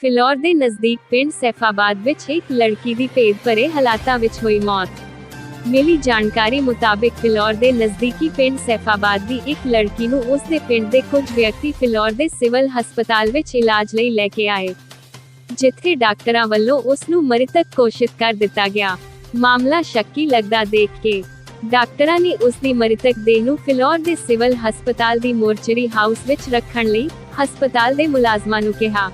ਫਿਲੌਰ ਦੇ ਨਜ਼ਦੀਕ ਪਿੰਡ ਸੈਫਾਬਾਦ ਵਿੱਚ ਇੱਕ ਲੜਕੀ ਦੀ ਭੇਦ ਭਰੇ ਹਾਲਾਤਾਂ ਵਿੱਚ ਹੋਈ ਮੌਤ। ਮਿਲੀ ਜਾਣਕਾਰੀ ਮੁਤਾਬਕ ਫਿਲੌਰ ਦੇ ਨਜ਼ਦੀਕੀ ਪਿੰਡ ਸੈਫਾਬਾਦ ਦੀ ਇੱਕ ਲੜਕੀ ਨੂੰ ਉਸ ਦੇ ਪਿੰਡ ਦੇ ਕੁਝ ਵਿਅਕਤੀ ਫਿਲੌਰ ਦੇ ਸਿਵਲ ਹਸਪਤਾਲ ਵਿੱਚ ਇਲਾਜ ਲਈ ਲੈ ਕੇ ਆਏ, ਜਿੱਥੇ ਡਾਕਟਰਾਂ ਵੱਲੋਂ ਉਸ ਨੂੰ ਮ੍ਰਿਤਕ ਘੋਸ਼ਿਤ ਕਰ ਦਿੱਤਾ ਗਿਆ। ਮਾਮਲਾ ਸ਼ੱਕੀ ਲੱਗਦਾ ਦੇਖ ਕੇ ਡਾਕਟਰਾਂ ਨੇ ਉਸ ਦੀ ਮ੍ਰਿਤਕ ਦੇਹ ਨੂੰ ਫਿਲੌਰ ਦੇ ਸਿਵਲ ਹਸਪਤਾਲ ਦੀ ਮੋਰਚਰੀ ਹਾਊਸ ਵਿੱਚ ਰੱਖਣ ਲਈ ਹਸਪਤਾਲ ਦੇ ਮੁਲਾਜ਼ਮਾਂ ਨੂੰ ਕਿਹਾ।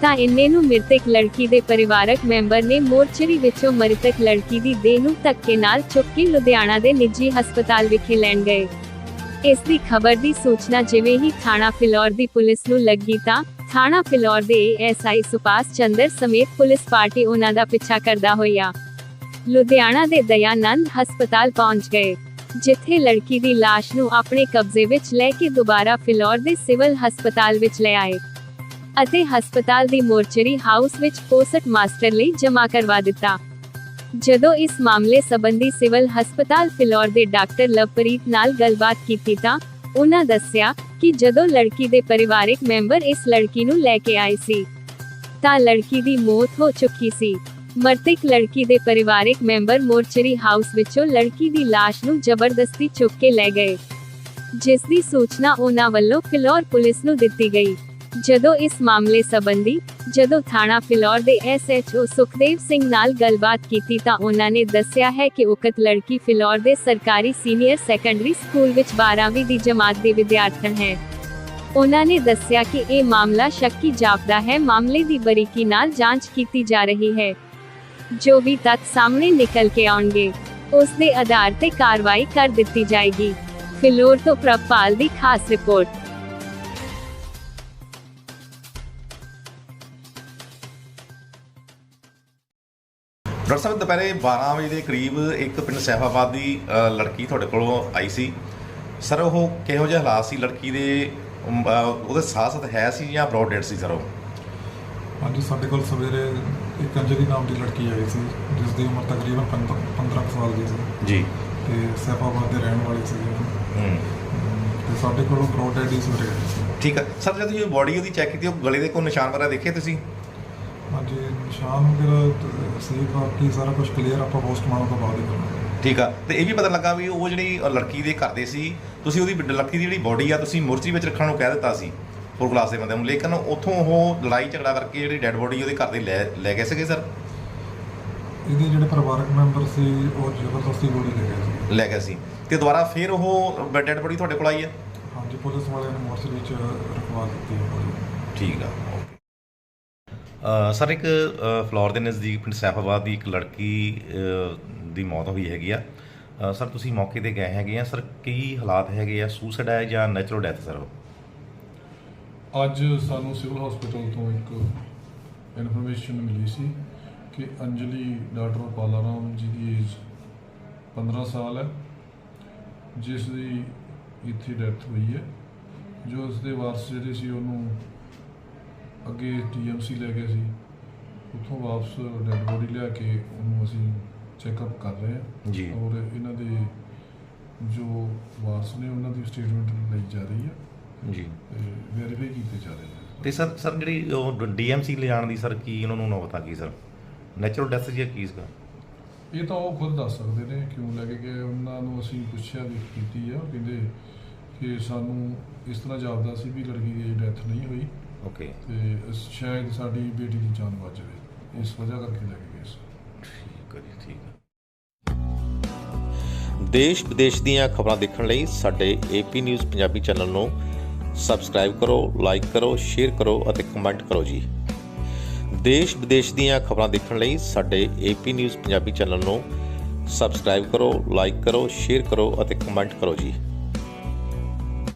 ਤਾਂ ਇੰਨੇ ਨੂੰ ਮ੍ਰਿਤਕ ਲੜਕੀ ਦੇ ਪਰਿਵਾਰਕ ਮੈਂਬਰ ਨੇ ਮੋਰਚਰੀ ਵਿੱਚੋਂ ਮ੍ਰਿਤਕ ਲੜਕੀ ਦੀ ਦੇਹ ਨੂੰ ਧੱਕੇ ਨਾਲ ਚੁੱਕ ਕੇ ਲੁਧਿਆਣਾ ਦੇ ਨਿੱਜੀ ਹਸਪਤਾਲ ਵਿਖੇ ਲੈਣ ਗਏ। ਇਸ ਦੀ ਖਬਰ ਦੀ ਸੂਚਨਾ ਜਿਵੇਂ ਹੀ ਥਾਣਾ ਫਿਲੌਰ ਦੀ ਪੁਲਿਸ ਨੂੰ ਲੱਗੀ ਤਾਂ ਥਾਣਾ ਫਿਲੌਰ ਦੇ ਐਸਆਈ ਸੁਪਾਸ ਚੰਦਰ ਸਮੇਤ ਪੁਲਿਸ ਪਾਰਟੀ ਉਹਨਾਂ ਦਾ ਪਿੱਛਾ ਕਰਦਾ ਹੋਇਆ। ਲੁਧਿਆਣਾ ਦੇ ਦਇਆਨੰਦ ਹਸਪਤਾਲ ਪਹੁੰਚ ਗਏ, ਜਿੱਥੇ ਲੜਕੀ ਦੀ ਲਾਸ਼ ਨੂੰ ਆਪਣੇ ਕਬਜ਼ੇ ਵਿੱਚ ਲੈ ਕੇ ਦੁਬਾਰਾ ਫਿਲੌਰ ਦੇ ਸਿਵਲ ਹਸਪਤਾਲ ਵਿੱਚ ਲੈ ਆਏ। ਅਤੇ ਹਸਪਤਾਲ ਦੀ ਮੋਰਚਰੀ ਹਾਊਸ ਵਿੱਚ ਪੋਸਟ ਮਾਸਟਰ ਲਈ ਜਮ੍ਹਾਂ ਕਰਵਾ ਦਿੱਤਾ। ਜਦੋਂ ਇਸ ਮਾਮਲੇ ਸੰਬੰਧੀ ਸਿਵਲ ਹਸਪਤਾਲ ਫਿਲੌਰ ਦੇ ਡਾਕਟਰ ਲਵਪ੍ਰੀਤ ਨਾਲ ਗੱਲਬਾਤ ਕੀਤੀ ਤਾਂ ਉਹਨਾਂ ਦੱਸਿਆ ਕਿ ਜਦੋਂ ਲੜਕੀ ਦੇ ਪਰਿਵਾਰਕ ਮੈਂਬਰ ਇਸ ਲੜਕੀ ਨੂੰ ਲੈ ਕੇ ਆਏ ਸੀ, ਤਾਂ ਲੜਕੀ ਦੀ ਮੌਤ ਹੋ ਚੁੱਕੀ ਸੀ। ਮਰਤਕ ਲੜਕੀ ਦੇ ਪਰਿਵਾਰਕ ਮੈਂਬਰ ਮੋਰਚਰੀ ਹਾਊਸ ਵਿੱਚੋਂ ਲੜਕੀ ਦੀ ਲਾਸ਼ ਨੂੰ ਜ਼ਬਰਦਸਤੀ ਚੁੱਕ ਕੇ ਲੈ ਗਏ, ਜਿਸ ਦੀ ਸੂਚਨਾ ਉਹਨਾਂ ਵੱਲੋਂ ਫਿਲੌਰ ਪੁਲਿਸ ਨੂੰ ਦਿੱਤੀ ਗਈ। ਜਦੋਂ ਇਸ ਮਾਮਲੇ ਸੰਬੰਧੀ, ਜਦੋਂ ਥਾਣਾ ਫਿਲੌਰ ਦੇ ਐਸਐਚਓ ਸੁਖਦੇਵ ਸਿੰਘ ਨਾਲ ਗੱਲਬਾਤ ਕੀਤੀ ਤਾਂ ਉਹਨਾਂ ਨੇ ਦੱਸਿਆ ਹੈ ਕਿ ਉਕਤ ਲੜਕੀ ਫਿਲੌਰ ਦੇ ਸਰਕਾਰੀ ਸੀਨੀਅਰ ਸੈਕੰਡਰੀ ਸਕੂਲ ਵਿੱਚ 12ਵੀਂ ਦੀ ਜਮਾਤ ਦੀ ਵਿਦਿਆਰਥਣ ਹੈ। ਉਹਨਾਂ ਨੇ ਦੱਸਿਆ ਕਿ ਇਹ ਮਾਮਲਾ ਸ਼ੱਕੀ ਜਾਪਦਾ ਹੈ। ਮਾਮਲੇ ਦੀ ਬਰੀਕੀ ਨਾਲ ਜਾਂਚ ਕੀਤੀ ਜਾ ਰਹੀ ਹੈ। ਜੋ ਵੀ ਤੱਥ ਸਾਹਮਣੇ ਨਿਕਲ ਕੇ ਆਉਣਗੇ, ਉਸ ਦੇ ਆਧਾਰ ਤੇ ਕਾਰਵਾਈ ਕਰ ਦਿੱਤੀ ਜਾਏਗੀ। ਫਿਲੌਰ ਤੋਂ ਪ੍ਰਭਪਾਲ ਦੀ ਖਾਸ ਰਿਪੋਰਟ। ਡਾਕਟਰ ਸਾਹਿਬ ਦੁਪਹਿਰੇ 12 ਵਜੇ ਦੇ ਕਰੀਬ ਇੱਕ ਪਿੰਡ ਸੈਫਾਬਾਦ ਦੀ ਲੜਕੀ ਤੁਹਾਡੇ ਕੋਲੋਂ ਆਈ ਸੀ। ਸਰ ਉਹ ਕਿਹੋ ਜਿਹੇ ਹਾਲਾਤ ਸੀ? ਲੜਕੀ ਦੇ ਉਹਦੇ ਸਾਹ-ਸਤ ਹੈ ਸੀ ਜਾਂ ਬ੍ਰੌਡ ਡੈਡ ਸੀ ਸਰ ਉਹ? ਹਾਂਜੀ ਸਾਡੇ ਕੋਲ ਸਵੇਰੇ ਇੱਕ ਅੰਜਲੀ ਨਾਮ ਦੀ ਲੜਕੀ ਆਈ ਸੀ ਜਿਸ ਦੀ ਉਮਰ ਤਕਰੀਬਨ 15 15 ਕੁ ਸਾਲ ਦੀ ਸੀ। ਜੀ। ਤੇ ਸੈਫਾਬਾਦ ਦੇ ਰਹਿਣ ਵਾਲੀ ਸੀ ਹੂੰ। ਤੇ ਸਾਡੇ ਕੋਲੋਂ ਪ੍ਰੋਟੈਡੀਸ ਹੋ ਰਹੇ ਸੀ। ਠੀਕ ਹੈ ਸਰ ਜਦ ਤੁਸੀਂ ਬੋਡੀ ਉਹਦੀ ਚੈੱਕ ਕੀਤੀ ਉਹ ਗਲੇ ਦੇ ਕੋਈ ਨਿਸ਼ਾਨ ਵਗੈਰਾ ਦੇਖੇ ਤੁਸੀਂ? ਹਾਂਜੀ ਨਿਸ਼ਾਨ ਵਗੈਰਾ ਤੇ ਸੀ ਬਾਕੀ ਸਾਰਾ ਕੁਝ ਕਲੀਅਰ ਆਪਾਂ ਪੋਸਟਮਾਰਟਮ ਤੋਂ ਬਾਅਦ ਹੀ ਕਰਾਂਗੇ। ਠੀਕ ਆ ਤੇ ਇਹ ਵੀ ਪਤਾ ਲੱਗਾ ਵੀ ਉਹ ਜਿਹੜੀ ਲੜਕੀ ਦੇ ਘਰ ਦੇ ਸੀ ਤੁਸੀਂ ਉਹਦੀ ਲੜਕੀ ਦੀ ਜਿਹੜੀ ਬੋਡੀ ਆ ਤੁਸੀਂ ਮੁਰਚੀ ਵਿੱਚ ਰੱਖਣ ਨੂੰ ਕਹਿ ਦਿੱਤਾ ਸੀ ਫੋਰ ਕਲਾਸ ਦੇ ਬੰਦੇ ਨੂੰ। ਲੇਕਿਨ ਉੱਥੋਂ ਉਹ ਲੜਾਈ ਝਗੜਾ ਕਰਕੇ ਜਿਹੜੀ ਡੈੱਡ ਬੋਡੀ ਉਹਦੇ ਘਰ ਦੇ ਲੈ ਲੈ ਗਏ ਸੀਗੇ ਸਰ ਇਹਦੇ ਜਿਹੜੇ ਪਰਿਵਾਰਕ ਮੈਂਬਰ ਸੀ ਉਹ ਜ਼ਬਰਦਸਤੀ ਗੋਲੀ ਲੈ ਗਏ ਸੀ। ਲੈ ਗਏ ਸੀ। ਤੇ ਦੁਬਾਰਾ ਫਿਰ ਉਹ ਡੈੱਡ ਬੋਡੀ ਤੁਹਾਡੇ ਕੋਲ ਆਈ ਹੈ ਹਾਂਜੀ ਪੁਲਿਸ ਵਾਲਿਆਂ ਨੇ ਮੋਰਚਰੀ ਵਿੱਚ ਰਖਵਾ ਦਿੱਤੀ ਹੈ। ਠੀਕ ਆ। ਸਰ ਇੱਕ ਅ, ਫਲੋਰ ਦੇ ਨਜ਼ਦੀਕ ਪਿੰਡ ਸੈਫਾਬਾਦ ਦੀ ਇੱਕ ਲੜਕੀ ਦੀ ਮੌਤ ਹੋਈ ਹੈਗੀ ਆ। ਸਰ ਤੁਸੀਂ ਮੌਕੇ ਤੇ ਗਏ ਹੈਗੇ ਆ। ਸਰ ਕੀ ਹਾਲਾਤ ਹੈਗੇ ਆ? ਸੁਸਾਈਡ ਹੈ ਜਾਂ ਨੈਚੁਰਲ ਡੈਥ ਸਰ? ਅੱਜ ਸਾਨੂੰ ਸਿਵਲ ਹਸਪੀਟਲ ਤੋਂ ਇੱਕ ਇਨਫੋਰਮੇਸ਼ਨ ਮਿਲੀ ਸੀ ਕਿ ਅੰਜਲੀ ਡਾਕਟਰ ਪਾਲਾਰਾਮ ਜੀ ਦੀ ਏਜ 15 ਸਾਲ ਹੈ ਜਿਸ ਦੀ ਇੱਥੇ ਡੈਥ ਹੋਈ ਹੈ। ਜੋ ਉਸ ਦੇ ਵਾਰਸ ਜਿਹੜੇ ਸੀ ਉਹਨੂੰ ਅੱਗੇ ਟੀਐਮਸੀ ਲੈ ਗਏ ਸੀ। ਉੱਥੋਂ ਵਾਪਸ ਡੈਡ ਬੋਡੀ ਲਿਆ ਕੇ ਉਹਨੂੰ ਅਸੀਂ ਚੈੱਕਅਪ ਕਰ ਰਹੇ ਹਾਂ। ਜੀ। ਔਰ ਇਹਨਾਂ ਦੇ ਜੋ ਵਾਰਸ ਨੇ ਉਹਨਾਂ ਦੀ ਸਟੇਟਮੈਂਟ ਲਈ ਜਾ ਰਹੀ ਹੈ। ਜੀ। ਵੈਰੀਫਾਈ ਕੀਤੇ ਜਾ ਰਹੇ ਨੇ। ਤੇ ਸਰ ਸਰ ਜਿਹੜੀ ਉਹ ਡੀਐਮਸੀ ਲਿਜਾਣ ਦੀ ਸਰ ਕੀ ਉਹਨਾਂ ਨੂੰ ਨੌਬਤ ਆ ਗਈ ਸਰ? ਨੈਚੁਰਲ ਡੈਥ ਜਾਂ ਕੀ ਸੀਗਾ? ਇਹ ਤਾਂ ਉਹ ਖੁਦ ਦੱਸ ਸਕਦੇ ਨੇ ਕਿਉਂ ਲੈ ਕੇ ਗਏ। ਉਹਨਾਂ ਨੂੰ ਅਸੀਂ ਪੁੱਛਿਆ ਵੀ ਕੀਤੀ ਆ। ਕਹਿੰਦੇ ਕਿ ਸਾਨੂੰ ਇਸ ਤਰ੍ਹਾਂ ਜਾਪਦਾ ਸੀ ਵੀ ਲੜਕੀ ਦੀ ਡੈਥ ਨਹੀਂ ਹੋਈ। ਓਕੇ ਤੇ ਅਸ- ਸ਼ਾਇਦ ਸਾਡੀ ਬੇਟੀ ਦੀ ਜਾਨ ਬਚ ਜਾਵੇ। ਇਸ ਵਜ੍ਹਾ ਕਰਕੇ ਲੈ ਕੇ ਗਏ ਸੀ। ਠੀਕ ਹੈ ਜੀ ਠੀਕ ਹੈ ਦੇਸ਼ ਵਿਦੇਸ਼ ਦੀਆਂ ਖਬਰਾਂ ਦੇਖਣ ਲਈ ਸਾਡੇ ਏਪੀ ਨਿਊਜ਼ ਪੰਜਾਬੀ ਚੈਨਲ ਨੂੰ ਸਬਸਕ੍ਰਾਈਬ ਕਰੋ ਲਾਈਕ ਕਰੋ ਸ਼ੇਅਰ ਕਰੋ ਅਤੇ ਕਮੈਂਟ ਕਰੋ ਜੀ। ਦੇਸ਼ ਵਿਦੇਸ਼ ਦੀਆਂ ਖਬਰਾਂ ਦੇਖਣ ਲਈ ਸਾਡੇ ਏਪੀ ਨਿਊਜ਼ ਪੰਜਾਬੀ ਚੈਨਲ ਨੂੰ ਸਬਸਕ੍ਰਾਈਬ ਕਰੋ ਲਾਈਕ ਕਰੋ ਸ਼ੇਅਰ ਕਰੋ ਅਤੇ ਕਮੈਂਟ ਕਰੋ ਜੀ।